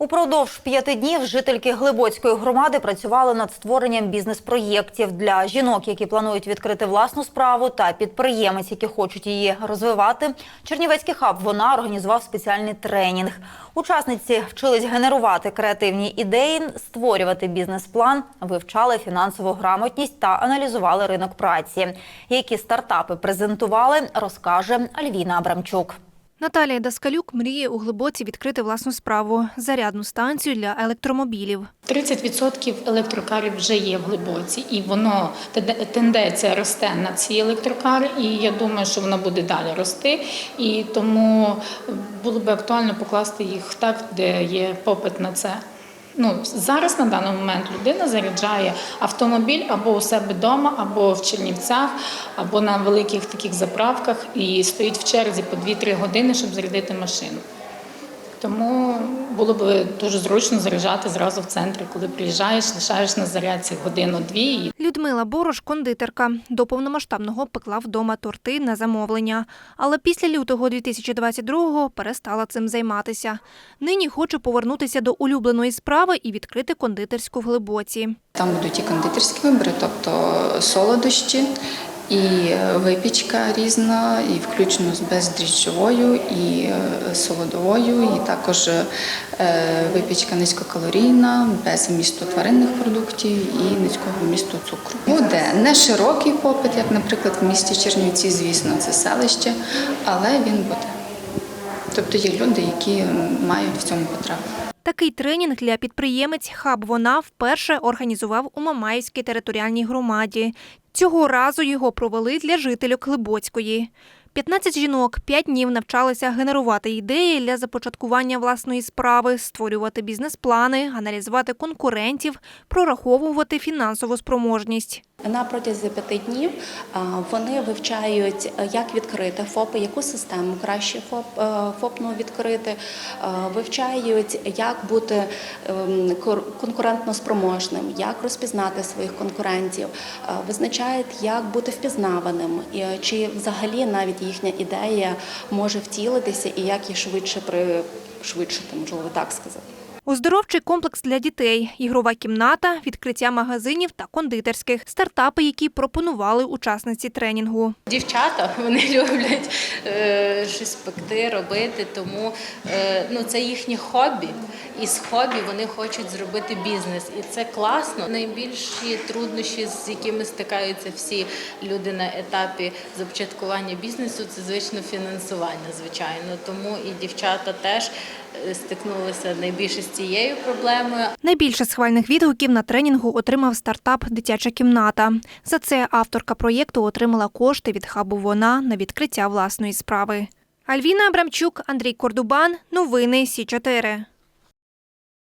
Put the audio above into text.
Упродовж п'яти днів жительки Глибоцької громади працювали над створенням бізнес-проєктів для жінок, які планують відкрити власну справу, та підприємець, які хочуть її розвивати. Чернівецький хаб вона організував спеціальний тренінг. Учасниці вчились генерувати креативні ідеї, створювати бізнес-план, вивчали фінансову грамотність та аналізували ринок праці. Які стартапи презентували, розкаже Альвіна Абрамчук. Наталія Даскалюк мріє у Глибоці відкрити власну справу – зарядну станцію для електромобілів. 30% електрокарів вже є в глибоці, і воно тенденція росте на ці електрокари, і я думаю, що воно буде далі рости. І тому було би актуально покласти їх так, де є попит на це. Ну, зараз на даний момент людина заряджає автомобіль або у себе вдома, або в Чернівцях, або на великих таких заправках і стоїть в черзі по 2-3 години, щоб зарядити машину. Тому було б дуже зручно заряджати зразу в центрі, коли приїжджаєш, лишаєш на зарядці годину-дві Людмила Борош – кондитерка. До повномасштабного пекла вдома торти на замовлення. Але після лютого 2022-го перестала цим займатися. Нині хоче повернутися до улюбленої справи і відкрити кондитерську в Глибоці. Там будуть і кондитерські вибори, тобто солодощі, і випічка різна, і включно з бездріжджовою, і е, солодовою, і також е, випічка низькокалорійна, без вмісту тваринних продуктів і низького вмісту цукру. Буде не широкий попит, як, наприклад, в місті Чернівці, звісно, це селище, але він буде. Тобто є люди, які мають в цьому потребу. Такий тренінг для підприємець «Хаб Вона» вперше організував у Мамаївській територіальній громаді. Цього разу його провели для жителів Глибоцької. 15 жінок 5 днів навчалися генерувати ідеї для започаткування власної справи, створювати бізнес-плани, аналізувати конкурентів, прораховувати фінансову спроможність. На протязі п'яти днів вони вивчають, е, як відкрити ФОПи, яку систему краще ФОП, е, ФОПну відкрити, вивчають, як бути ем, конкурентно спроможним, як розпізнати своїх конкурентів, визначають, як бути впізнаваним, і е, чи взагалі навіть їхня ідея може втілитися і як її швидше пришвидшити, можливо так сказати. Оздоровчий комплекс для дітей, ігрова кімната, відкриття магазинів та кондитерських, стартапи, які пропонували учасниці тренінгу. Дівчата вони люблять е, щось пекти, робити, тому е, ну, це їхнє хобі. І з хобі вони хочуть зробити бізнес. І це класно. Найбільші труднощі, з якими стикаються всі люди на етапі започаткування бізнесу, це звично фінансування, звичайно. Тому і дівчата теж е, стикнулися найбільше з цією проблемою. Найбільше схвальних відгуків на тренінгу отримав стартап Дитяча кімната. За це авторка проєкту отримала кошти від хабу Вона на відкриття власної справи. Альвіна Абрамчук, Андрій Кордубан. Новини Сі 4